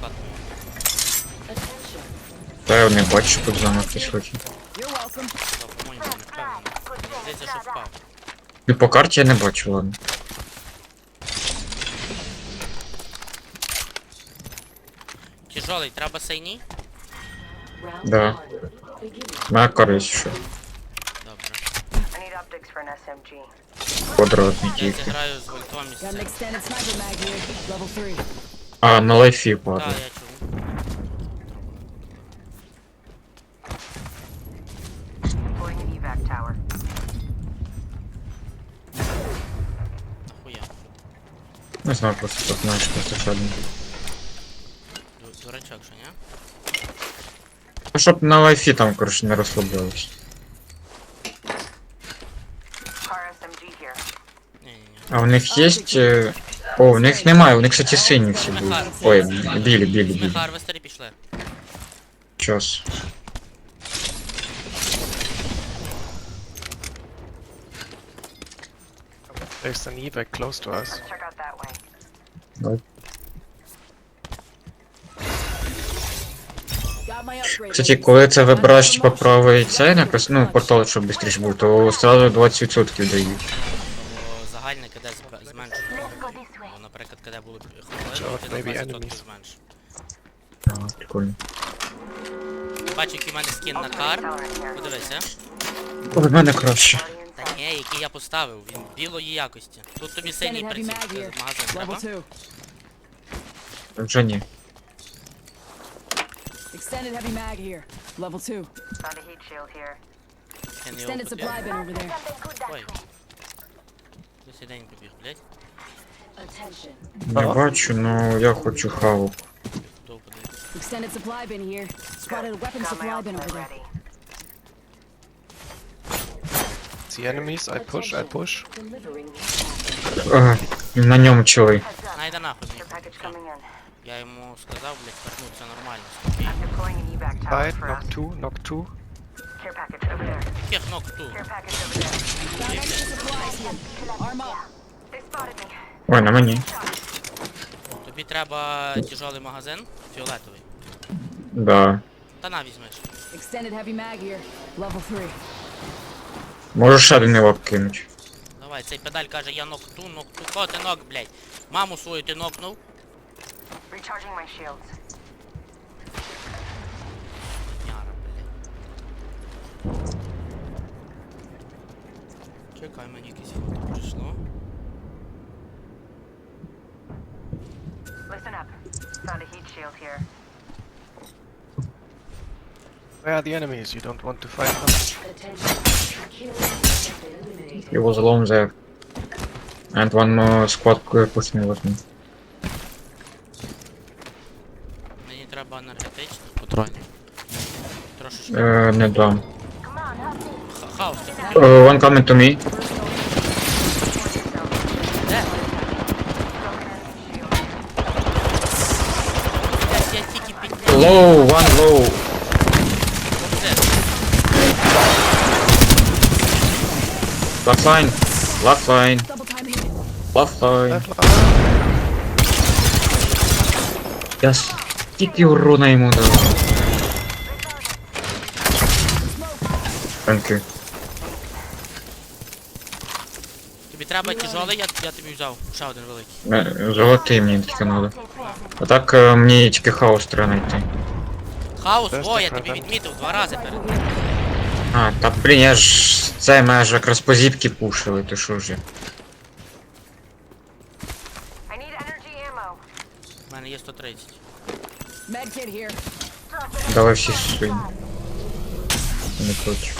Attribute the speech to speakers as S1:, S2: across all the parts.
S1: склад.
S2: Та я не бачу, що тут зона хтось летить.
S3: You're welcome.
S1: О, по-моєму, не впевнений. Здається, що впав.
S2: І по карті я не бачу, ладно.
S1: Тяжелий, треба сейні?
S2: Да. Моя користь, що
S1: Добре.
S4: I need optics for an SMG.
S2: квадратний
S1: Я
S2: тільки.
S1: зіграю з вольтом і з
S3: Got an
S1: цим.
S3: extended sniper mag here. Level 3.
S2: А, на лайфі
S1: Так,
S2: падає.
S1: я чув.
S4: Deploying an evac tower.
S1: Нахуя.
S2: Не знаю, просто так знаєш, просто шадно.
S1: Ду- Дурачок, що ні?
S2: Ну, щоб на лайфі там, коротше, не розслаблялись.
S4: Car SMG here.
S1: Ні-ні-ні.
S2: А у них є. е, О, у них немає, у них, кстати, сині всі будуть. Ой, білі, білі, білі.
S1: харвестери пішли.
S2: Час.
S5: There's an evac close to us.
S4: Check out that way.
S2: Давай.
S3: Got my upgrade.
S2: Кстати, коли це вибираєш типа правий цей напис, ну, портал, щоб швидше був, то сразу 20% дають.
S1: Зменшує. Бо, наприклад, КД було хвилину,
S5: out,
S1: ти на 20%
S5: enemies.
S1: зменш.
S2: А, прикольно.
S1: Бачу, який в мене скін на кар. Подивися.
S2: У мене краще.
S1: Та ні, який я поставив, він білої якості. Тут тобі синій приціл. Ти
S3: here.
S1: Магазин
S3: Level
S1: треба?
S3: 2.
S2: Вже ні.
S3: Extended heavy mag here. Level 2.
S4: Found a heat shield here.
S1: Я не його
S3: Extended supply bin over there.
S1: Ой. До сідень побіг, блять.
S2: Не бачу, ну я хочу хаву.
S1: Довго подивився.
S3: Extended supply bin here. Spotted a weapon
S4: Got my
S3: supply bin
S4: ultimate
S3: over there.
S4: ready.
S5: See enemies, I push, I push.
S2: Ага, на ньому чили.
S1: Найда нахуй
S4: Care
S1: мені.
S4: package
S1: Все.
S4: coming in.
S1: Я йому сказав, блять, вернуться нормально, спокійно.
S4: I'm deploying an evac tower
S5: Side,
S4: for
S5: knock
S4: us.
S5: two, knock two.
S4: Care package over there.
S1: Яких ног ту?
S4: Care package over there.
S3: Found extra supplies here. Arm up.
S4: They spotted me.
S2: Ой, на мені.
S1: Тобі треба тяжелий магазин, фіолетовий.
S2: Да.
S1: Та на візьмеш.
S3: Extended heavy mag here. Level 3.
S2: Можеш ще один лап кинуть.
S1: Давай, цей педаль каже, я нок ту, нок ту. Кого ти нок, блять? Маму свою ти нокнув?
S4: Recharging my shields.
S1: Чекай, мені якесь фото прийшло.
S4: Listen up. Found a heat shield here.
S5: Where are the enemies? You don't want to fight them?
S2: He was alone there. And one more squad uh, pushed me with me.
S1: Мені треба енергетичних патронів. Трошечки.
S2: Е, не дам.
S1: Ха- Хаос, ти
S2: Uh, one coming to me.
S1: де? Блять, я тільки підняв.
S2: Low, one low.
S1: Де?
S2: Left line. Left line.
S3: Double time here.
S2: Left line.
S5: Left line.
S2: Я стільки урона йому дав. Thank you.
S1: Тобі треба тяжелий, я, я тобі взяв. Ще один великий.
S2: Е, Золотий мені таке надо. А так е, мені тільки хаос треба знайти.
S1: Хаос, о, я тобі відмітив два рази перед.
S2: А, та блін, я ж це майже якраз по зіпки пушили, то що ж я.
S1: У мене є 130.
S3: Med kit here.
S2: Давай всі свої. Не хочу.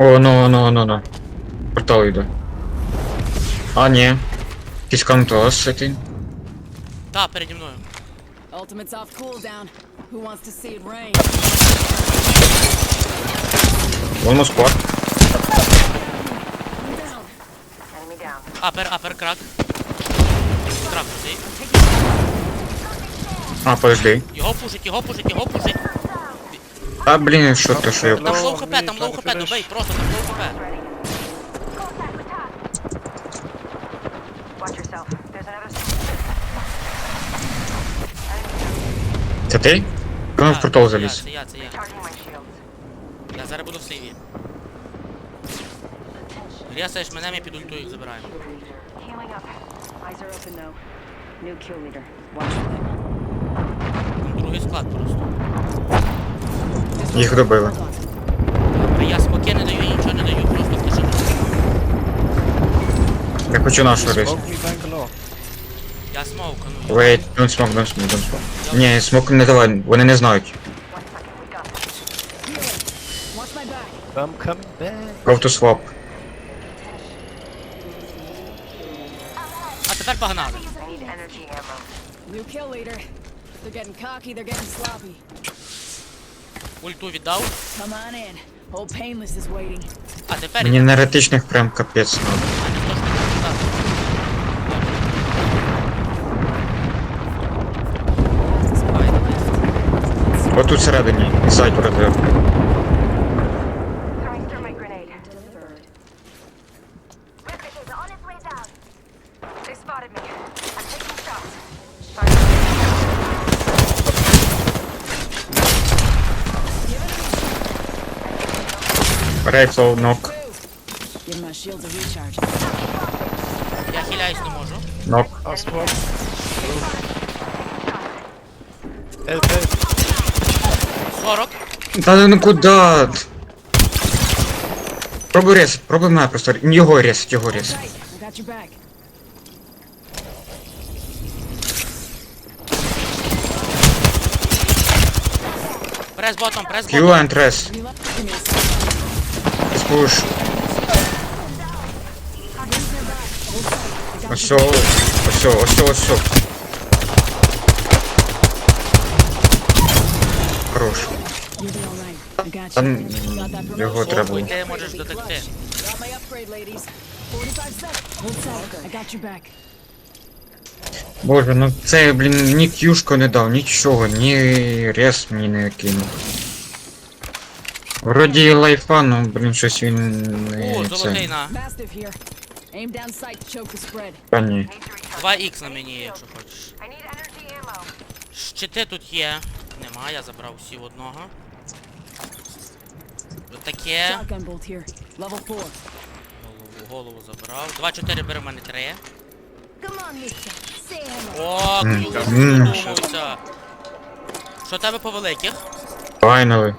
S2: О, ну, ну, ну, ну. Портал йде. А, ні. Якийсь кантос, цей.
S1: Та, переді мною.
S3: Ultimate's off cooldown. Who wants to see it rain?
S2: Вон.
S4: Enemy.
S1: Апер, апер, крак. Крак, цей.
S2: А, подожди.
S1: Його пушить, його пушить, його пушить.
S2: Та блін, що ти, що я
S1: Там лоу хп, там лоу хп, добей, просто там лоу хп.
S2: Це ти? Кому в портал заліз?
S1: Це я, це я. Я зараз буду в сліві. Лія, сеш мене, ми під ульту їх забираємо. Там другий склад просто.
S2: Їх добили.
S1: А я споки не даю, нічого не даю, просто тишину.
S2: Я хочу нашу рейс.
S1: Я смовкану.
S2: Wait, don't smoke, don't smoke, don't smoke. Ні, смок не давай, вони не знають.
S5: I'm coming back.
S2: Go to swap.
S1: А тепер погнали.
S3: New kill leader. They're getting cocky, they're getting sloppy.
S1: Ульту віддав. А тепер
S2: Мені
S1: на
S2: енергетичних прям капець надо. Отут всередині, інсайд проти. Рейфл, нок,
S3: Give my shields a recharge.
S1: Я хиляюсь не можу.
S2: нок.
S5: Last one. Help, help.
S1: 40.
S2: Та ну куди? Пробуй ресить, пробуй мене просто. Його ресить, його ресить.
S3: I got your back.
S1: Прес ботом, прес
S2: Q
S1: ботом.
S2: and res.
S3: You left give me a second.
S2: Push. Ось, ось, ось, ось. Хорош. Там його треба.
S1: Фокуй,
S2: було.
S1: ти можеш дотекти.
S3: Got my upgrade, ladies. 45 seconds. Hold tight. I got your back.
S2: Боже, ну це, блін, ні кюшку не дав, нічого, ні рес мені не кинув. Вроді лайфа, ну, блін, щось він
S1: О,
S2: не
S1: золотий на.
S3: Mastiff here. Aim down sight choke the spread.
S2: Та ні.
S4: Need to recharge.
S1: 2х на мені, якщо хочеш.
S4: I need energy ammo.
S1: Щити тут є. Нема, я забрав всі в одного. Таке.
S3: Shotgun bolt here. Level 4.
S1: Голову, голову забрав. 2-4 бери в мене 3.
S6: Come on, mister. Say hello.
S1: О, кюк,
S2: Мгм.
S1: задумався. Що в тебе по великих?
S2: Файнали.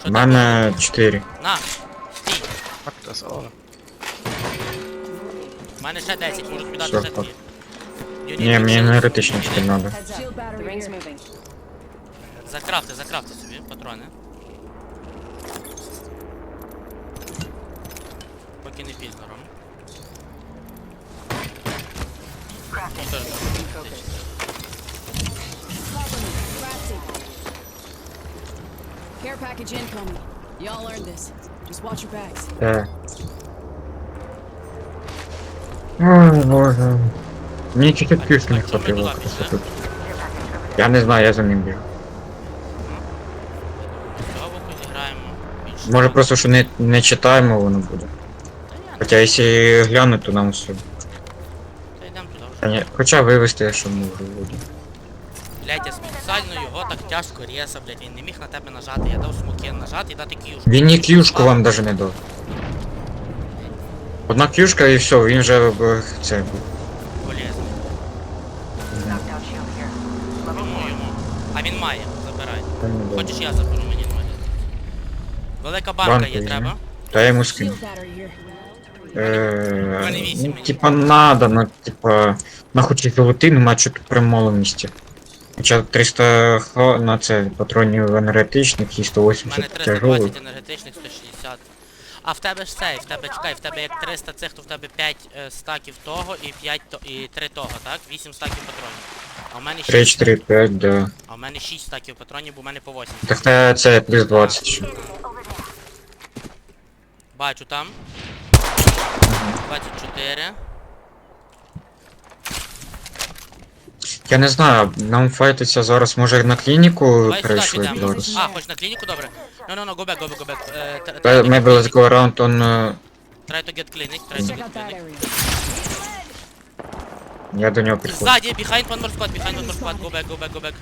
S1: Що
S2: У
S1: в тебе по
S2: мене
S1: великих?
S2: 4.
S1: На, стій.
S5: Fuck us all.
S1: У мене ще 10, можу тобі дати
S2: Що
S1: ще
S2: так?
S1: 2.
S2: Ні, мені енергетичних ще треба.
S6: Heads up.
S3: Shield battery
S6: The ring's
S3: here.
S6: moving.
S1: Закрафти, закрафти собі, патрони. Поки не пізно, Ром.
S4: Crafting.
S1: Теж
S3: Care package incoming. Y'all earned this. Just watch your backs.
S2: Ой, боже. Мені чуть-чуть кюшки не хватило просто тут. Я не знаю, я за ним
S1: зіграємо. Більше.
S2: Може просто, що не, не читаємо воно буде. Хоча якщо глянуть, то нам все.
S1: Та йдемо
S2: ні, Хоча вивести, я що можу буде.
S1: Блять, я спеціально його так тяжко рєсав, блять, він не міг на тебе нажати. Я дав смоки нажати і дати кюшку.
S2: Він ні кюшку вам даже не дав. Одна кюшка і все, він вже е, це.
S4: Level
S1: Йому, А він має, забирай.
S2: Не.
S1: Хочеш я заберу, мені не має. Велика банка
S2: Банку
S1: є,
S2: візьми.
S1: треба.
S2: Та я йому скину. Е,
S1: вісім,
S2: ну,
S1: мені.
S2: типа надо, ну типа, на хоч і золотий, тут мало місця. Хоча 300 х на це патронів енергетичних і
S1: У мене 320
S2: тяжових.
S1: енергетичних, 160. А в тебе ж цей, в тебе чекай, в тебе як 300 цих, то в тебе 5 е, стаків того і 5 то, і 3 того, так? 8 стаків патронів. А в мене
S2: 3,
S1: 6.
S2: 4, 5, да.
S1: А в мене 6 стаків патронів, бо в мене по 8.
S2: Так це, це плюс 20 ще.
S1: Бачу там. 24.
S2: Я не знаю, нам файтиться зараз, може на клініку
S1: Давай А, хоч на клініку, добре. No, no, no, go back, go back, go back. Е, тр- Well,
S2: Maybe let's go around on... uh,
S1: Try to get clinic, try to get
S3: out
S1: clinic.
S2: Я до нього підходжу.
S1: Ззаді, behind one more squad, behind one more squad, go back, go back, go back.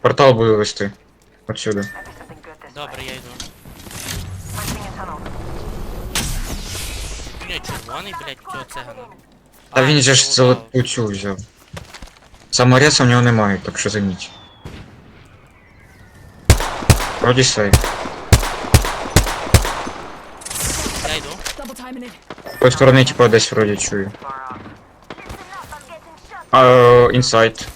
S2: Портал буду вести.
S4: Отсюда.
S1: Добре, я йду. Ні, червоний, блядь, цього цигана.
S2: Та він же ж золоту цю взяв. Самореза в нього немає, так що заміть. Вроді сейф.
S1: Я йду.
S2: Тої сторони, типа, десь вроді чую. А, інсайт.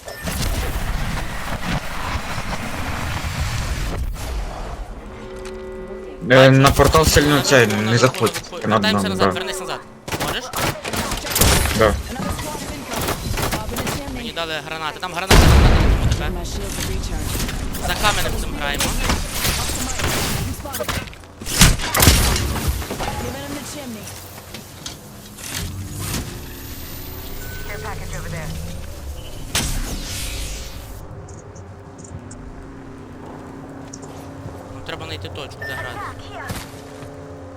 S2: Е, На портал сильно цей не заходь. Надо
S1: Вертаємося
S2: нам,
S1: назад,
S2: да.
S1: вернись назад.
S3: In the
S1: Мені
S3: chimney.
S1: дали гранати. Там гранати, на тебе. За каменем цим граємо. Треба знайти точку, де грати.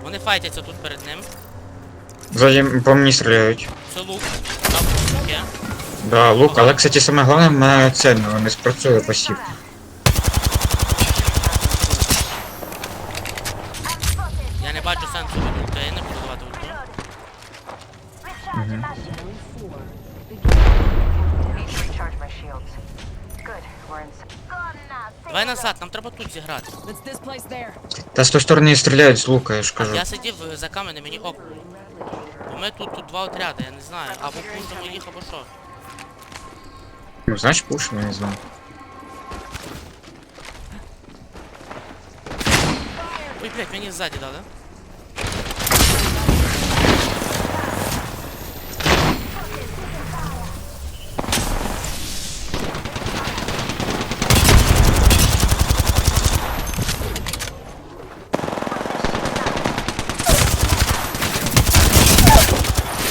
S1: Вони файтяться тут перед ним.
S2: Ззаді по мені стріляють.
S1: Це лук. Там є.
S2: Да, лук, але, кстати, саме головне, в мене це ну, не спрацює пасів.
S1: Я не бачу сенсу від ульти, я не буду давати ульту.
S4: Need to recharge my shields. Good. We're inside.
S1: Давай назад, нам треба тут зіграти.
S3: Let's this place there.
S2: Та з тої сторони стріляють з лука, я ж кажу.
S1: Я сидів е, за каменем, мені ок. Бо ми тут, тут два отряди, я не знаю. Або пушимо їх, або що.
S2: Ну, знаєш, пушимо, я не знаю.
S1: Ой, блядь, мені ззаді дали.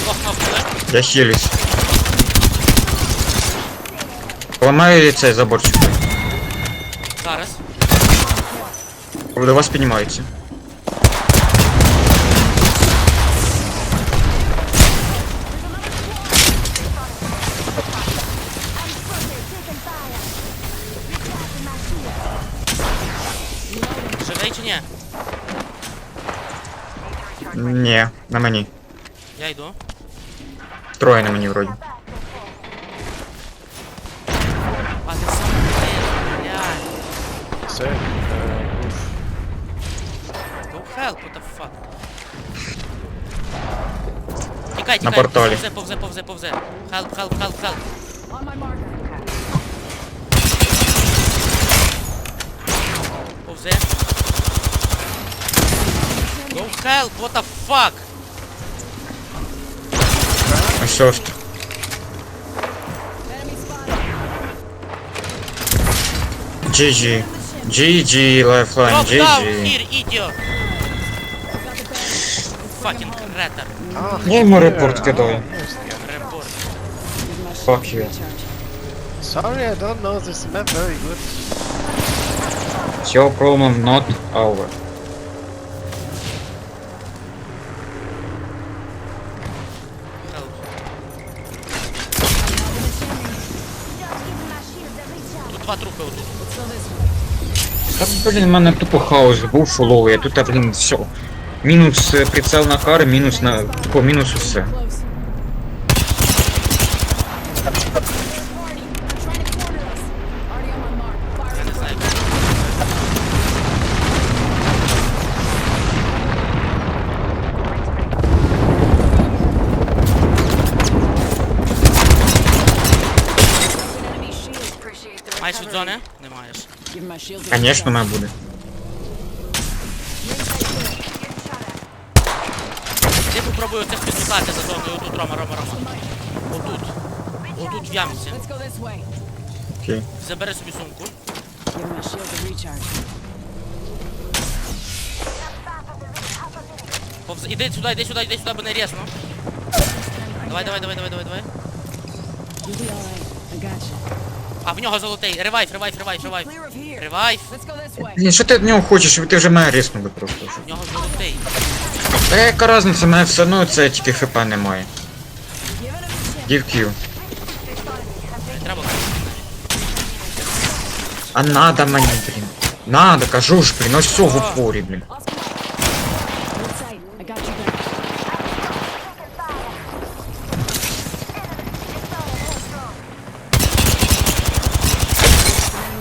S1: Ох, нахуй,
S2: Я хилюсь. Ламаю цей заборчик.
S1: Зараз.
S2: До вас піднімаються.
S1: Живий чи ні?
S2: Ні, на мені.
S1: Я йду.
S2: Троє на мені вроді.
S1: help, what the fuck. Тікай,
S2: На
S1: тікай,
S2: порталі.
S1: повзе, повзе, повзе, повзе. Help, help, help, help.
S3: On my marker.
S1: Повзе. Go help, what the fuck.
S2: Ось шост.
S3: Enemy spotted.
S2: GG. GG, Lifeline,
S1: Drop down
S2: GG.
S1: here, idiot. Fucking crater.
S2: Я йому репорт кидаю.
S3: my
S2: Fuck you.
S5: Sorry, I don't know this map very good.
S2: Your problem, not.
S1: Тут два трупи отут.
S2: Та, блін, в мене тупо хаос був фуловий, а тут, блін, все. Мінус е, прицел на кар, мінус на... По мінус усе.
S3: Close. Party. They're trying to corner us. Already on my mark. Fire
S1: Я
S3: in
S1: не
S3: the
S1: знаю.
S3: enemy shield. Appreciate the
S1: Маєш від
S3: recovery.
S1: зони? Не маєш.
S3: Give my shields a
S2: Конечно,
S3: recharge.
S2: мене буде.
S1: Я попробую цих підлітати за зоною. Отут, Рома, Рома, Рома. Отут. Отут в ямці.
S3: Let's go this way.
S2: Окей.
S1: Забери собі сумку.
S3: Give my shield a recharge.
S1: Повз... Іди сюди, іди сюди, іди сюди, бо не рясно. Давай, давай, давай, давай, давай, давай.
S3: You'll be alright. I got you.
S1: А в нього золотий. Ревайв, ревайв, ревайв, ревайв.
S3: Clear of here.
S1: Ревайв.
S3: Let's go this way.
S2: Блін, що ти від нього хочеш? Ти вже мене ріснули просто.
S1: В нього золотий.
S2: Та яка різниця, мене все одно це тільки хп немає.
S3: Giving him a chance.
S2: Дів Q.
S1: Не треба.
S2: А надо мені, блін. Надо, кажу ж, блін, ось все в упорі, блін.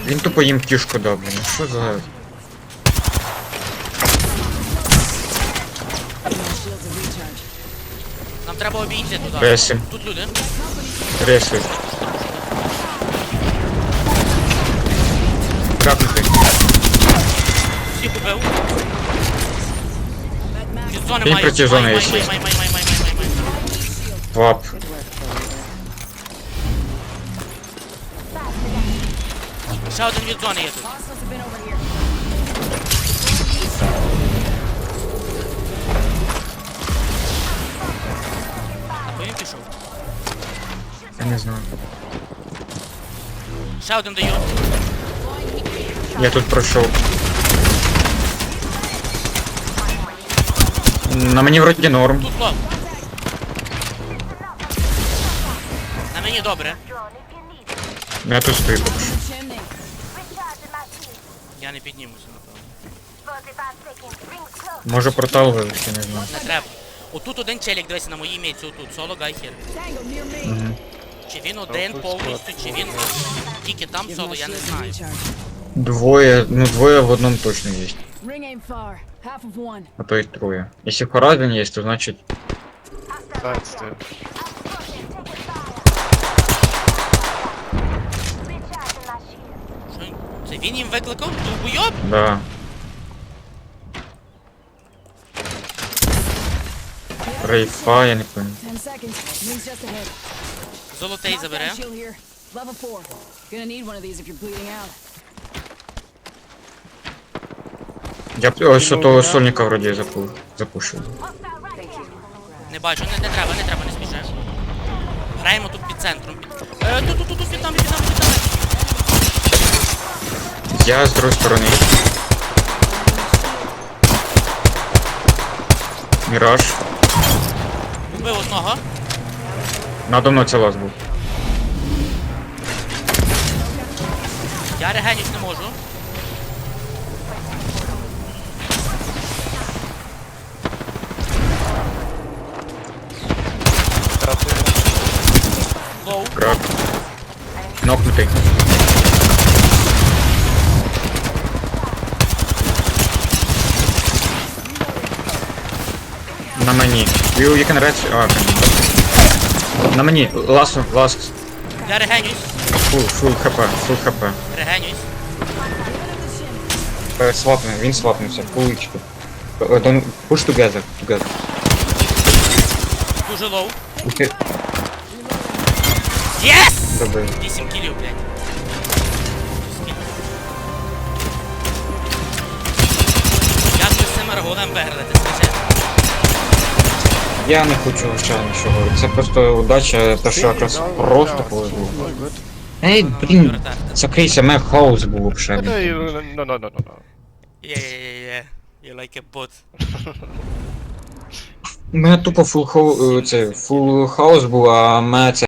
S2: Він тупо їм кішку дав, блін. Ну що за...
S1: треба обійти туди.
S2: Ресим,
S1: Тут люди.
S2: реси. Крапнути.
S1: Всіх убив. Від зони
S2: Він
S1: має.
S2: проти зони
S1: май,
S2: є
S1: май,
S2: ще.
S1: май, май, май, май, май, май, май.
S2: Вап.
S6: Good work, kill leader.
S1: Ще один від зони є тут.
S3: Hostiles have been over here.
S1: А то він пішов.
S2: Я не знаю.
S1: Ще один даю.
S2: Я тут пройшов. На мені вроді норм.
S1: Тут лов. На мені добре.
S4: Drone if you need it.
S2: Я тут стою поки що.
S3: Chimney.
S4: Recharging my shield.
S1: Я не піднімуся, напевно.
S4: 45 seconds. Rings close.
S2: Може портал вивести, не знаю.
S1: Не треба. Отут один челік, дивися, на моїй місці, отут, соло гайхер. Чи він один повністю, чи він тільки там соло, я не знаю.
S2: Двоє, ну двоє в одному точно є. А то й троє. Якщо Хоразин є, то значить
S4: shield.
S1: Що він- Це він їм викликав? Довбойоб?
S2: да. Рейфа, я не пам'ятаю.
S3: Ahead.
S1: Золотий забере.
S2: Я ось того сольника вроді запу... запушив.
S1: Не бачу, не, не треба, не треба, не спіши. Граємо тут під центром. Під... Е, тут, тут, тут, тут, під нами, під нами, під нами.
S2: Я з другої сторони. Міраж.
S1: Вбив одного.
S2: Надо мною це лаз був.
S1: Я регеніть не можу. Лоу.
S2: Крак. Нокнутий. На мені. You, you can reach... А, окей. На мені. Last, last.
S1: Я регенюсь.
S2: Full, full хп, full хп.
S1: Регенюсь.
S2: Е, він свапнувся. Don't- Push together, together.
S1: Дуже лоу.
S2: Ух,
S1: Єс!
S2: Добре.
S1: 8 кілів, блядь. Як з цим аргулем виграти, скажи?
S2: Я не хочу ще нічого. Це просто удача, те, що якраз просто повезло. Ей, блін, закрийся, мене хаос був взагалі.
S5: no, no, no, no, no.
S1: Yeah, yeah, yeah, yeah. You like a bot.
S2: У мене тупо фул хоу, це, фул хаос був, а мене це